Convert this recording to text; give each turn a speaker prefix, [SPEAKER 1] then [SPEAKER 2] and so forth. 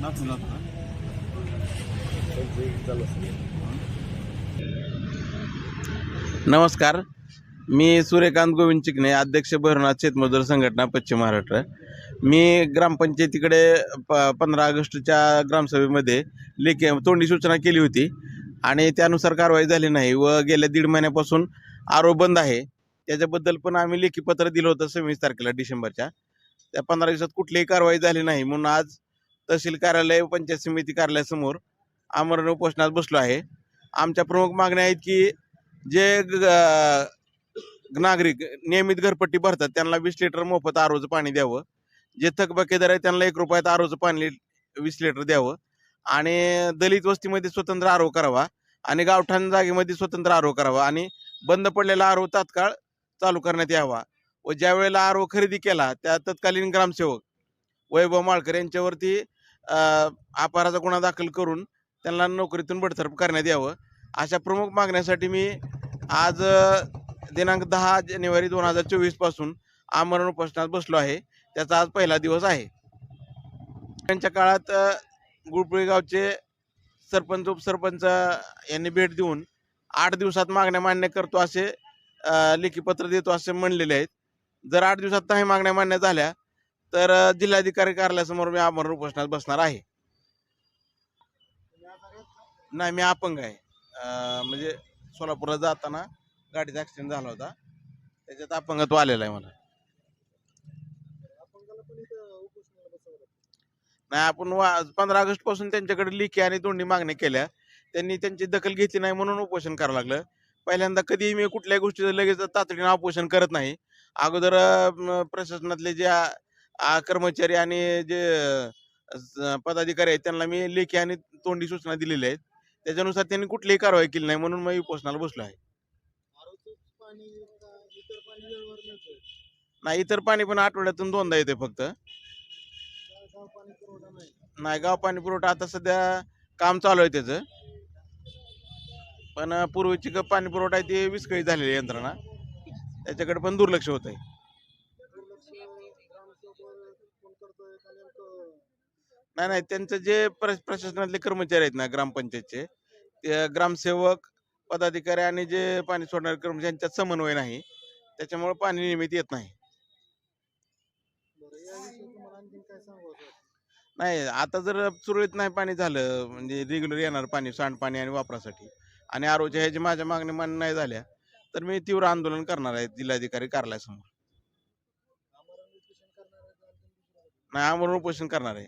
[SPEAKER 1] नाचून
[SPEAKER 2] नमस्कार. मी सूर्यकांत गोविंद चिकणे अध्यक्ष भैरवनाथ शेतमजूर संघटना पश्चिम महाराष्ट्र. मी ग्रामपंचायतीकडे प पंधरा ऑगस्टच्या ग्रामसभेमध्ये लेखी तोंडी सूचना केली होती आणि त्यानुसार कारवाई झाली नाही व गेल्या दीड महिन्यापासून आरोप बंद आहे. त्याच्याबद्दल पण आम्ही लेखी पत्र दिलं होतं सव्वीस तारखेला डिसेंबरच्या. त्या पंधरा दिवसात कुठलीही कारवाई झाली नाही म्हणून आज तहसील कार्यालय पंचायत समिती कार्यालयासमोर आमरण उपोषणात बसलो आहे. आमच्या प्रमुख मागण्या आहेत की जे ग- नागरिक नियमित घरपट्टी भरतात त्यांना वीस लिटर मोफत आरोचं पाणी द्यावं. जे थकबाकीदार आहे त्यांना एक रुपयात आरोचं पाणी वीस लिटर द्यावं. आणि दलित वस्तीमध्ये स्वतंत्र आरो करावा आणि गावठाण जागेमध्ये स्वतंत्र आरो करावा आणि बंद पडलेला आरो तात्काळ चालू करण्यात यावा व ज्या वेळेला आरो खरेदी केला त्या तत्कालीन ग्रामसेवक वैभव माळकर यांच्यावरती अपहाराचा गुन्हा दाखल करून त्यांना नोकरीतून बडतर्फ करण्यात यावं. अशा प्रमुख मागण्यासाठी मी आज दिनांक दहा जानेवारी दोन हजार चोवीसपासून आमरण उपोषणात बसलो आहे. त्याचा आज पहिला दिवस आहे. त्यांच्या काळात गुळपुळेगावचे गुळपुळी गावचे सरपंच उपसरपंच यांनी भेट देऊन आठ दिवसात मागण्या मान्य करतो असे लेखीपत्र देतो असे म्हणलेले आहेत. जर आठ दिवसात काही मागण्या मान्य झाल्या तर जिल्हाधिकारी कार्यालयासमोर मी आमरण उपोषणात बसणार आहे. नाही मी अपंग आहे. म्हणजे सोलापूरला जाताना गाडीचा ॲक्सिडेंट झाला होता. त्याच्यात अपंगत्व आलेला आहे मला. नाही आपण वा पंधरा ऑगस्टपासून त्यांच्याकडे लिखी आणि दोन्ही मागण्या केल्या. त्यांनी त्यांची दखल घेतली नाही म्हणून उपोषण करावं लागलं. पहिल्यांदा कधीही मी कुठल्याही गोष्टीचं लगेच तातडीनं उपोषण करत नाही. अगोदर प्रशासनातले ज्या कर्मचारी आणि जे पदाधिकारी आहेत त्यांना मी लेखी आणि तोंडी सूचना दिलेल्या आहेत. त्याच्यानुसार त्यांनी कुठलीही कारवाई केली नाही म्हणून मी उपोषणाला बसलो आहे. नाही इतर पाणी पण आठवड्यातून दोनदा येते फक्त. नाही गाव पाणी पुरवठा आता सध्या काम चालू आहे त्याचं. पण पूर्वीची ग- पाणी पुरवठा आहे ती विस्कळीत झालेली आहे यंत्रणा. त्याच्याकडे पण दुर्लक्ष होत आहे नाही नाही त्यांचं जे प्र प्रशासनातले कर्मचारी आहेत ना ग्रामपंचायतचे ते ग्रामसेवक पदाधिकारी आणि जे पाणी सोडणारे कर्मचारी यांच्यात समन्वय नाही. त्याच्यामुळे पाणी नियमित येत नाही. नाही आता जर सुरळीत नाही पाणी झालं म्हणजे रेग्युलर येणार पाणी सांडपाणी आणि वापरासाठी आणि आरोच्या ह्याची माझ्या मागणी मान्य नाही झाल्या तर मी तीव्र आंदोलन करणार आहे जिल्हाधिकारी कार्यालयासमोर. नाही आमरण उपोषण करणार आहे.